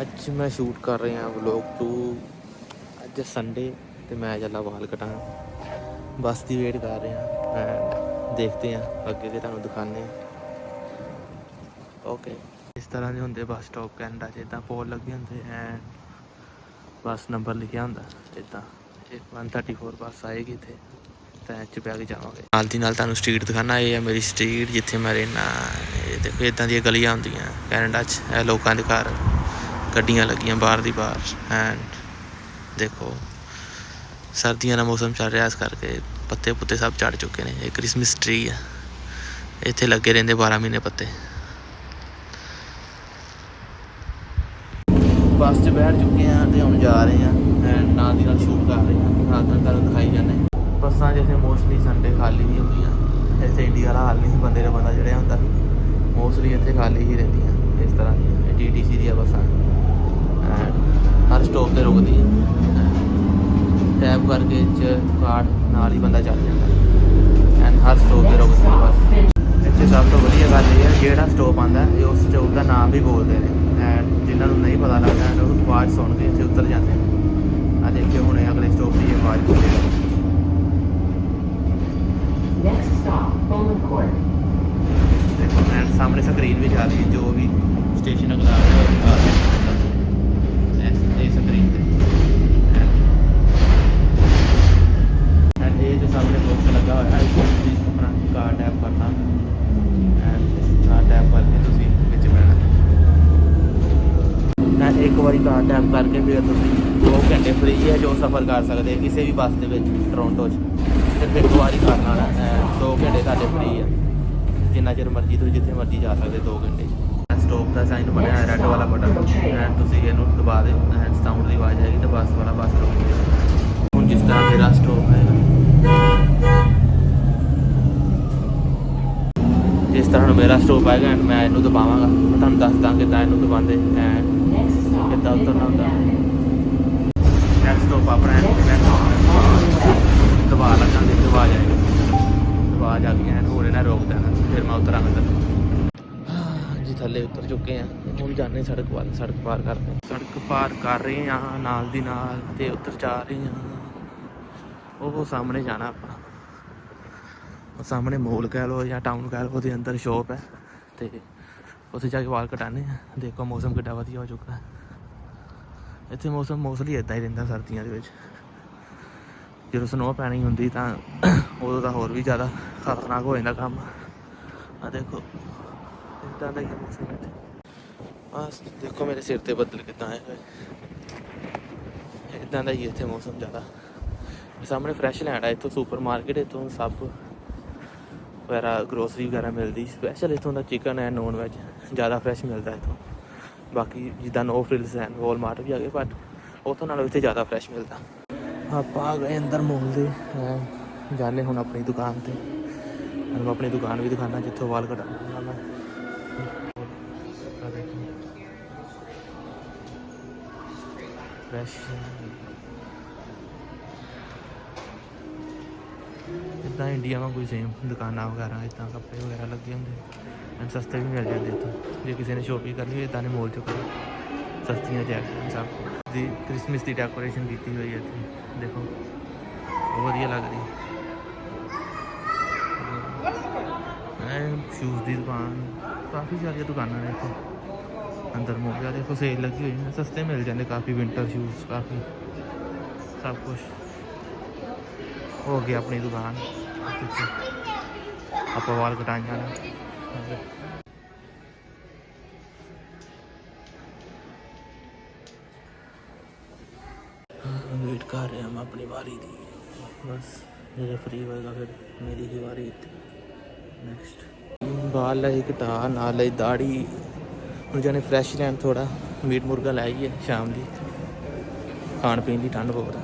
ਅੱਜ ਮੈਂ ਸ਼ੂਟ ਕਰ ਰਿਹਾ ਵਲੌਗ 2 ਅੱਜ ਸੰਡੇ ਤੇ ਮੈਂ ਚੱਲਾ ਵਾਲ ਕਟਾਉਣ ਬੱਸ ਦੀ ਵੇਟ ਕਰ ਰਿਹਾ ਐਂਡ ਦੇਖਦੇ ਆ ਅੱਗੇ ਤੇ ਤੁਹਾਨੂੰ ਦਿਖਾਣੇ ਆ ਓਕੇ ਇਸ ਤਰ੍ਹਾਂ ਦੇ ਹੁੰਦੇ ਬੱਸ ਸਟਾਪ ਕੈਨੇਡਾ 'ਚ ਇਦਾਂ ਪੋਲ ਲੱਗੇ ਹੁੰਦੇ ਐ ਬੱਸ ਨੰਬਰ ਲਿਖਿਆ ਹੁੰਦਾ ਇਦਾਂ ਇਹ 134 ਬੱਸ ਆਏਗੀ ਇੱਥੇ, ਤਾਂ ਇਹ 'ਚ ਬੈ ਕੇ ਜਾਵਾਂਗੇ। ਨਾਲ ਦੀ ਨਾਲ ਤੁਹਾਨੂੰ ਸਟਰੀਟ ਦਿਖਾਣਾ ਇਹ ਹੈ ਮੇਰੀ ਸਟਰੀਟ ਜਿੱਥੇ ਮੈਂ ਰਹਿਣਾ ਇਹ ਦੇਖੋ ਇਦਾਂ ਦੀਆਂ ਗਲੀਆਂ ਹੁੰਦੀਆਂ, ਕੈਨੇਡਾ 'ਚ, ਇਹ ਲੋਕਾਂ ਦੇ ਘਰ। ਗੱਡੀਆਂ ਲੱਗੀਆਂ ਬਾਹਰ ਦੀ ਬਾਹਰ ਐਂਡ ਦੇਖੋ, ਸਰਦੀਆਂ ਦਾ ਮੌਸਮ ਚੱਲ ਰਿਹਾ ਇਸ ਕਰਕੇ ਪੱਤੇ ਪੁੱਤੇ ਸਭ ਝੜ ਚੁੱਕੇ ਨੇ, ਇਹ ਕ੍ਰਿਸਮਸ ਟਰੀ ਆ। ਇੱਥੇ ਲੱਗੇ ਰਹਿੰਦੇ 12 ਮਹੀਨੇ ਪੱਤੇ। ਬੱਸ 'ਚ ਬੈਠ ਚੁੱਕੇ ਆ ਤੇ ਹੁਣ ਜਾ ਰਹੇ ਆ ਐਂਡ ਨਾਲ ਦੀ ਨਾਲ ਸ਼ੂਟ ਕਰ ਰਹੇ ਆ ਨਾਲ ਨਾਲ ਤੁਹਾਨੂੰ ਦਿਖਾਈ ਜਾਂਦੇ ਬੱਸਾਂ ਜਿੱਥੇ ਮੋਸਟਲੀ ਸੰਡੇ ਖਾਲੀ ਹੀ ਹੁੰਦੀਆਂ, ਇੱਥੇ ਇੰਡੀਆ ਵਾਲਾ ਹਾਲ ਨਹੀਂ ਬੰਦੇ ਦਾ ਬੰਦਾ ਜਿਹੜਾ ਹੁੰਦਾ। ਮੋਸਟਲੀ ਇੱਥੇ ਖਾਲੀ ਹੀ ਰਹਿੰਦੀਆਂ, ਇਸ ਤਰ੍ਹਾਂ ਦੀਆਂ, ਇਹ ਟੀਟੀਸੀ ਦੀਆਂ ਬੱਸਾਂ। ਸਟਾਪ ਤੇ ਰੁਕਦੀ ਹੈ। ਟੈਪ ਕਰਕੇ ਚ ਕਾਰਡ ਨਾਲ ਹੀ ਬੰਦਾ ਚੱਲ ਜਾਂਦਾ। ਐਂਡ ਹਰ ਸਟਾਪ ਤੇ ਰੁਕਦੀ ਹੈ ਬੱਸ। ਇੱਥੇ ਸਭ ਤੋਂ ਵਧੀਆ ਗੱਲ ਇਹ ਹੈ ਜਿਹੜਾ ਸਟਾਪ ਆਂਦਾ ਇਹ ਉਸ ਸਟਾਪ ਦਾ ਨਾਮ ਵੀ ਬੋਲਦੇ ਨੇ। ਐਂਡ ਜਿਨ੍ਹਾਂ ਨੂੰ ਨਹੀਂ ਪਤਾ ਲੱਗਦਾ ਐਂਡ ਉਹ ਆਵਾਜ਼ ਸੁਣ ਕੇ ਇੱਥੇ ਉਤਰ ਜਾਂਦੇ ਨੇ। ਆ ਦੇਖਿਓ ਹੁਣੇ ਅਗਲੇ ਸਟਾਪ ਦੀ ਆਵਾਜ਼ ਬੋਲੇਗਾ Bowman Court. ਦੇਖੋ ਐਂਡ ਸਾਹਮਣੇ ਸਕਰੀਨ ਵੀ ਜਾ ਰਹੀ ਹੈ ਜੋ ਵੀ ਸਟੇਸ਼ਨ ਅਗਲਾ ਆ ਰਿਹਾ ਆ ਰਿਹਾ ਇਸ ਇਹ ਸਕਰੀਨ ਤੇ ਐਂਡ ਇਹ ਜੋ ਸਾਹਮਣੇ ਬਾਕਸ ਲੱਗਾ ਹੋਇਆ ਹੈ ਇਸ ਵਿੱਚ ਤੁਸੀਂ ਆਪਣਾ ਕਾਰਡ ਟੈਪ ਕਰਨਾ ਐਂਡ ਕਾਰਡ ਟੈਪ ਕਰਕੇ ਤੁਸੀਂ ਵਿੱਚ ਬਹਿਣਾ ਨਾ ਇੱਕ ਵਾਰੀ ਕਾਰ ਟੈਪ ਕਰਕੇ ਫਿਰ ਤੁਸੀਂ 2 ਘੰਟੇ ਫ੍ਰੀ ਹੈ ਜੋ ਸਫ਼ਰ ਕਰ ਸਕਦੇ ਕਿਸੇ ਵੀ ਬੱਸ ਦੇ ਵਿੱਚ ਟੋਰਾਂਟੋ 'ਚ। ਸਿਰਫ ਇੱਕ ਵਾਰੀ ਕਰਨਾ ਹੈ 2 ਘੰਟੇ ਤੁਹਾਡੇ ਫ੍ਰੀ ਹੈ ਜਿੰਨਾ ਚਿਰ ਮਰਜ਼ੀ ਤੁਸੀਂ ਜਿੱਥੇ ਮਰਜ਼ੀ ਜਾ ਸਕਦੇ 2 ਘੰਟੇ 'ਚ। ਸਟਾਪ ਦਾ ਸਾਈਨ ਬਣਿਆ ਹੈ ਰੈੱਡ ਵਾਲਾ ਬਟਨ ਐਂਡ ਤੁਸੀਂ ਇਹਨੂੰ ਦਬਾ ਦਿਓ। ਐਂਡ ਸਾਊਂਡ ਦੀ ਆਵਾਜ਼ ਆਏਗੀ ਤਾਂ ਬੱਸ ਵਾਲਾ ਬੱਸ ਰੁਕ ਜਾਏਗਾ। ਹੁਣ ਜਿਸ ਤਰ੍ਹਾਂ ਮੇਰਾ ਸਟਾਪ ਹੈ। ਜਿਸ ਤਰ੍ਹਾਂ ਮੇਰਾ ਸਟਾਪ ਆਏਗਾ ਐਂਡ ਮੈਂ ਇਹਨੂੰ ਦਬਾਵਾਂਗਾ। ਮੈਂ ਤੁਹਾਨੂੰ ਦੱਸਦਾ ਕਿੱਦਾਂ ਇਹਨੂੰ ਦਬਾਉਂਦੇ। ਐਂਡ ਕਿੱਦਾਂ ਉਤਰਨਾ ਹੁੰਦਾ ਨੈਕਸਟ ਸਟਾਪ ਆਪਣਾ ਦਬਾ ਲਗਾਂਗੇ ਤੇ ਆਵਾਜ਼ ਆਏਗੀ ਆਵਾਜ਼ ਆ ਗਈ ਐਨ ਹੋਰ ਇਹਨਾਂ ਰੋਕ ਦੇਣਾ ਫਿਰ ਮੈਂ ਉਤਰਾਂਗਾ ਥੱਲੇ ਜੀ ਥੱਲੇ ਉਤਰ ਚੁੱਕੇ ਆ। ਹੁਣ ਜਾਣੇ ਸੜਕ ਵੱਲ ਸੜਕ ਪਾਰ ਕਰਦੇ। ਸੜਕ ਪਾਰ ਕਰ ਰਹੇ ਆ ਨਾਲ ਦੀ ਨਾਲ ਤੇ ਉੱਤਰ ਜਾ ਰਹੇ ਆ ਉਹ ਸਾਹਮਣੇ ਜਾਣਾ ਆਪਾਂ। ਉਹ ਸਾਹਮਣੇ ਮੋਲ ਕਹਿ ਲਓ ਜਾਂ ਟਾਊਨ ਕਹਿ ਲਓ ਉਹਦੇ ਅੰਦਰ ਸ਼ੋਪ ਹੈ। ਤੇ ਉੱਥੇ ਜਾ ਕੇ ਵਾਲ ਕਟਾਣੇ ਆ ਦੇਖੋ ਮੌਸਮ ਕਿੱਡਾ ਵਧੀਆ ਹੋ ਚੁੱਕਾ ਹੈ। ਇੱਥੇ ਮੌਸਮ ਮੋਸਟਲੀ ਇਦਾਂ ਹੀ ਰਹਿੰਦਾ ਸਰਦੀਆਂ ਦੇ ਵਿੱਚ। ਜਦੋਂ ਸਨੋ ਪੈਣੀ ਹੁੰਦੀ ਤਾਂ ਉਦੋਂ ਤਾਂ ਹੋਰ ਵੀ ਜ਼ਿਆਦਾ ਖਤਰਨਾਕ ਹੋ ਜਾਂਦਾ ਕੰਮ। ਆ ਦੇਖੋ ਇਦਾਂ ਦਾ ਹੀ ਹੈ ਮੌਸਮ ਇੱਥੇ। ਬਸ, ਦੇਖੋ ਮੇਰੇ ਸਿਰ ਤੇ ਬੱਦਲ ਕਿੱਦਾਂ ਆਏ ਹੋਏ। ਇਦਾਂ ਦਾ ਹੀ ਹੈ ਇੱਥੇ ਮੌਸਮ ਜ਼ਿਆਦਾ। ਸਾਹਮਣੇ ਫਰੈਸ਼ ਲੈਂਡ ਆ, ਇੱਥੋਂ ਸੁਪਰ ਮਾਰਕੀਟ ਇੱਥੋਂ ਸਭ ਵਗੈਰਾ ਗਰੋਸਰੀ ਵਗੈਰਾ ਮਿਲਦੀ। ਸਪੈਸ਼ਲ ਇੱਥੋਂ ਦਾ ਚਿਕਨ ਹੈ ਨੌਨ ਵੈਜ ਜ਼ਿਆਦਾ ਫਰੈਸ਼ ਮਿਲਦਾ ਇੱਥੋਂ। ਬਾਕੀ ਜਿੱਦਾਂ ਨੋ ਫ੍ਰਿਲਸ ਹੈ ਵਾਲਮਾਰਟ ਵੀ ਆ ਗਏ ਬਟ ਉੱਥੋਂ ਨਾਲੋਂ ਇੱਥੇ ਜ਼ਿਆਦਾ ਫਰੈਸ਼ ਮਿਲਦਾ। ਆਪਾਂ ਆ ਗਏ ਅੰਦਰ ਮੋਲ ਦੇ, ਹੈਂ। ਜਾਣੇ ਹੁਣ ਆਪਣੀ ਦੁਕਾਨ ਤੇ। ਤੁਹਾਨੂੰ ਆਪਣੀ ਦੁਕਾਨ ਵੀ ਦਿਖਾਣਾ ਜਿੱਥੋਂ ਵਾਲ ਕਟਾਉਣਾ ਮੈਂ। ਫਰੈਸ਼ ਇਦਾਂ ਇੰਡੀਆ ਵਾਂ ਕੋਈ ਸੇਮ ਦੁਕਾਨਾਂ ਵਗੈਰਾ, ਇਦਾਂ ਕੱਪੜੇ ਵਗੈਰਾ ਲੱਗੇ ਹੁੰਦੇ। ਐਂ ਸਸਤੇ ਵੀ ਮਿਲ ਜਾਂਦੇ ਇੱਥੋਂ। ਜੇ ਕਿਸੇ ਨੇ ਸ਼ੋਪਿੰਗ ਕਰਨੀ ਹੋਵੇ ਇਦਾਂ ਦੇ ਮੋਲ ਚੋਂ ਕਰੋ। ਸਸਤੀਆਂ ਜੈਕਟਾਂ ਸਭ ਕੁਛ। ਦੀ ਕ੍ਰਿਸਮਸ ਦੀ ਡੈਕੋਰੇਸ਼ਨ ਕੀਤੀ ਹੋਈ ਹੈ ਇੱਥੇ। ਦੇਖੋ ਬਹੁਤ ਵਧੀਆ ਲੱਗ ਰਹੀ। ਹੈ ਸ਼ੂਜ਼ ਦੀ ਦੁਕਾਨ, ਕਾਫੀ ਸਾਰੀਆਂ ਦੁਕਾਨਾਂ ਨੇ ਇੱਥੇ। ਅੰਦਰ ਮੋਗਾ ਦੇਖੋ ਸੇਲ ਲੱਗੀ ਹੋਈ ਹੈ। ਸਸਤੇ ਮਿਲ ਜਾਂਦੇ ਕਾਫੀ ਵਿੰਟਰ ਸ਼ੂਜ਼ ਕਾਫੀ। ਸਭ ਕੁਝ ਹੋ ਗਿਆ ਆਪਣੀ ਦੁਕਾਨ। ਆਪਾਂ ਵਾਲ ਕਟਾਈਆਂ ਨੇ। ਵੇਟ ਕਰ ਰਿਹਾ ਮੈਂ ਆਪਣੀ ਵਾਰੀ ਦੀ। ਬਸ ਜਦੋਂ ਫ੍ਰੀ ਹੋਏਗਾ ਫਿਰ ਮੇਰੀ ਹੀ ਵਾਰੀ ਨੈਕਸਟ ਬਾਲ ਲਈ ਕਟਾ, ਨਾਲ ਲਈ ਦਾੜੀ ਹੁਣ ਜਾਨੇ ਫਰੈਸ਼ ਲੈਣ ਥੋੜਾ ਮੀਟ ਮੁਰਗਾ ਲੈ ਲਾਈਏ ਸ਼ਾਮ ਦੀ। ਖਾਣ ਪੀਣ ਦੀ ਠੰਡ ਬਹੁਤ ਆ।